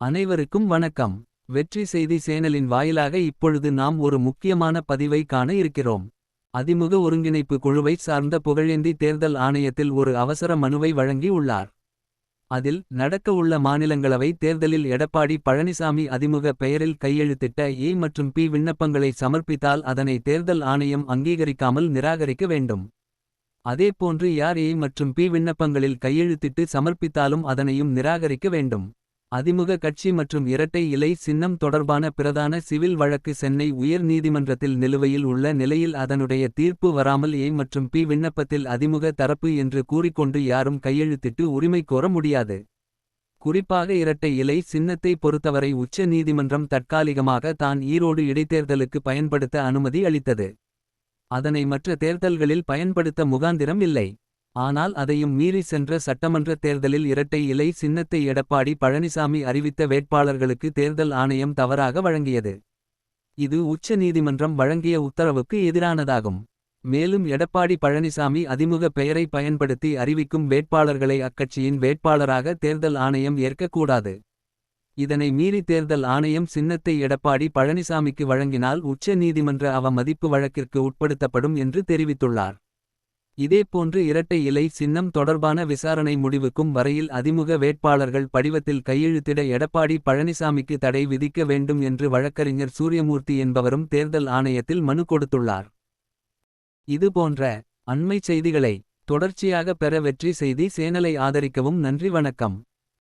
அனைவருக்கும் வணக்கம் வெற்றி செய்தி சேனலின் வாயிலாக இப்பொழுது நாம் ஒரு முக்கியமான பதிவை காண இருக்கிறோம். அதிமுக ஒருங்கிணைப்பு குழுவை சார்ந்த புகழேந்தி தேர்தல் ஆணையத்தில் ஒரு அவசர மனுவை வழங்கி உள்ளார். அதில் நடக்க உள்ள மாநிலங்களவை தேர்தலில் எடப்பாடி பழனிசாமி அதிமுக பெயரில் கையெழுத்திட்ட ஏ மற்றும் பி விண்ணப்பங்களை சமர்ப்பித்தால் அதனை தேர்தல் ஆணையம் அங்கீகரிக்காமல் நிராகரிக்க வேண்டும். அதேபோன்று யார் ஏ மற்றும் பி விண்ணப்பங்களில் கையெழுத்திட்டு சமர்ப்பித்தாலும் அதனையும் நிராகரிக்க வேண்டும். அதிமுக கட்சி மற்றும் இரட்டை இலை சின்னம் தொடர்பான பிரதான சிவில் வழக்கு சென்னை உயர் நீதிமன்றத்தில் நிலுவையில் உள்ள நிலையில் அதனுடைய தீர்ப்பு வராமல் ஏ மற்றும் பி விண்ணப்பத்தில் அதிமுக தரப்பு என்று கூறிக்கொண்டு யாரும் கையெழுத்திட்டு உரிமை கோர முடியாது. குறிப்பாக இரட்டை இலை சின்னத்தை பொறுத்தவரை உச்ச நீதிமன்றம் தற்காலிகமாக தான் ஈரோடு இடைத்தேர்தலுக்கு பயன்படுத்த அனுமதி அளித்தது. அதனை மற்ற தேர்தல்களில் பயன்படுத்த முகாந்திரம் இல்லை. ஆனால் அதையும் மீறி சென்ற சட்டமன்ற தேர்தலில் இரட்டை இலை சின்னத்தை எடப்பாடி பழனிசாமி அறிவித்த வேட்பாளர்களுக்கு தேர்தல் ஆணையம் தவறாக வழங்கியது. இது உச்ச நீதிமன்றம் வழங்கிய உத்தரவுக்கு எதிரானதாகும். மேலும் எடப்பாடி பழனிசாமி அதிமுக பெயரை பயன்படுத்தி அறிவிக்கும் வேட்பாளர்களை அக்கட்சியின் வேட்பாளராக தேர்தல் ஆணையம் ஏற்கக்கூடாது. இதனை மீறி தேர்தல் ஆணையம் சின்னத்தை எடப்பாடி பழனிசாமிக்கு வழங்கினால் உச்ச நீதிமன்ற அவமதிப்பு வழக்கிற்கு உட்படுத்தப்படும் என்று தெரிவித்துள்ளார். இதேபோன்று இரட்டை இலை சின்னம் தொடர்பான விசாரணை முடிவுக்கும் வரையில் அதிமுக வேட்பாளர்கள் படிவத்தில் கையெழுத்திட எடப்பாடி பழனிசாமிக்கு தடை விதிக்க வேண்டும் என்று வழக்கறிஞர் சூரியமூர்த்தி என்பவரும் தேர்தல் ஆணையத்தில் மனு கொடுத்துள்ளார். இதுபோன்ற அண்மைச் செய்திகளை தொடர்ச்சியாக பெற வெற்றி செய்தி சேனலை ஆதரிக்கவும் நன்றி வணக்கம்.